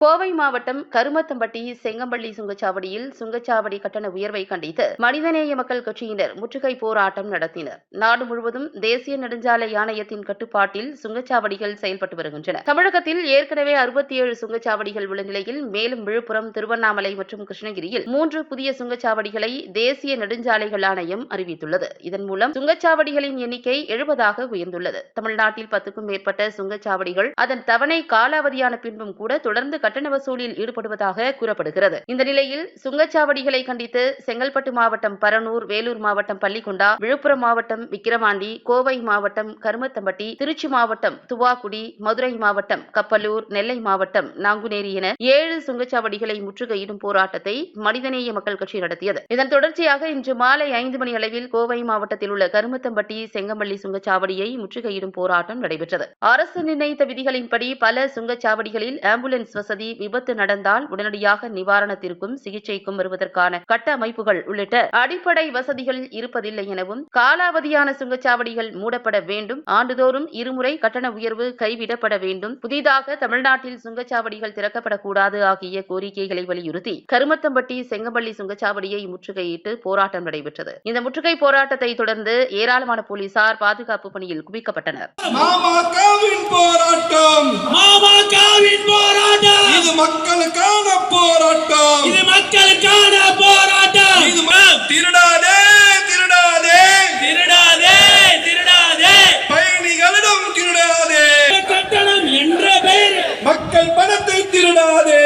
கோவை மாவட்டம் கருமத்தம்பட்டி செங்கம்பள்ளி சுங்கச்சாவடியில் சுங்கச்சாவடி கட்டண உயர்வை கண்டித்து மனிதநேய மக்கள் கட்சியினர் முற்றுகை போராட்டம் நடத்தினர். நாடு முழுவதும் தேசிய நெடுஞ்சாலை ஆணையத்தின் கட்டுப்பாட்டில் சுங்கச்சாவடிகள் செயல்பட்டு வருகின்றன. தமிழகத்தில் ஏற்கனவே அறுபத்தி ஏழு சுங்கச்சாவடிகள் உள்ள நிலையில் மேலும் விழுப்புரம் திருவண்ணாமலை மற்றும் கிருஷ்ணகிரியில் மூன்று புதிய சுங்கச்சாவடிகளை தேசிய நெடுஞ்சாலைகள் ஆணையம் அறிவித்துள்ளது. இதன் மூலம் சுங்கச்சாவடிகளின் எண்ணிக்கை எழுபதாக உயர்ந்துள்ளது. தமிழ்நாட்டில் பத்துக்கும் மேற்பட்ட சுங்கச்சாவடிகள் அதன் தவணை காலாவதியான பின்பும் கூட தொடர்ந்து கட்டண வசூலில் ஈடுபடுவதாக கூறப்படுகிறது. இந்த நிலையில் சுங்கச்சாவடிகளை கண்டித்து செங்கல்பட்டு மாவட்டம் பரனூர் வேலூர் மாவட்டம் பள்ளிக்குண்டா விழுப்புரம் மாவட்டம் விக்கிரவாண்டி கோவை மாவட்டம் கருமத்தம்பட்டி திருச்சி மாவட்டம் துவாக்குடி மதுரை மாவட்டம் கப்பலூர் நெல்லை மாவட்டம் நாங்குநேரி என ஏழு சுங்கச்சாவடிகளை முற்றுகையிடும் போராட்டத்தை மனிதநேய மக்கள் கட்சி நடத்தியது. இதன் தொடர்ச்சியாக இன்று மாலை ஐந்து மணி அளவில் கோவை மாவட்டத்தில் உள்ள கருமத்தம்பட்டி செங்கமல்லி சுங்கச்சாவடியை முற்றுகையிடும் போராட்டம் நடைபெற்றது. அரசு நிர்ணயித்த விதிகளின்படி பல சுங்கச்சாவடிகளில் ஆம்புலன்ஸ் வசதி விபத்து நடந்தால் உடனடியாக நிவாரணத்திற்கும் சிகிச்சைக்கும் வருவதற்கான கட்டமைப்புகள் உள்ளிட்ட அடிப்படை வசதிகள் இருப்பதில்லை எனவும் காலாவதியான சுங்கச்சாவடிகள் மூடப்பட வேண்டும் ஆண்டுதோறும் இருமுறை கட்டண உயர்வு கைவிடப்பட வேண்டும் புதிதாக தமிழ்நாட்டில் சுங்கச்சாவடிகள் திறக்கப்படக்கூடாது ஆகிய கோரிக்கைகளை வலியுறுத்தி கருமத்தம்பட்டி செங்கம்பள்ளி சுங்கச்சாவடியை முற்றுகையிட்டு போராட்டம் நடைபெற்றது. இந்த முற்றுகை போராட்டத்தை தொடர்ந்து ஏராளமான போலீசார் பாதுகாப்பு பணியில் குவிக்கப்பட்டனர். மக்களுக்கான போராட்டம். இது மக்களுக்கான போராட்டம். இது திருடாதே திருடாதே. திருடாதே திருடாதே. பயணிகளிடம் திருடாதே. கட்டணம் என்ற பெயர். மக்கள் பணத்தை திருடாதே.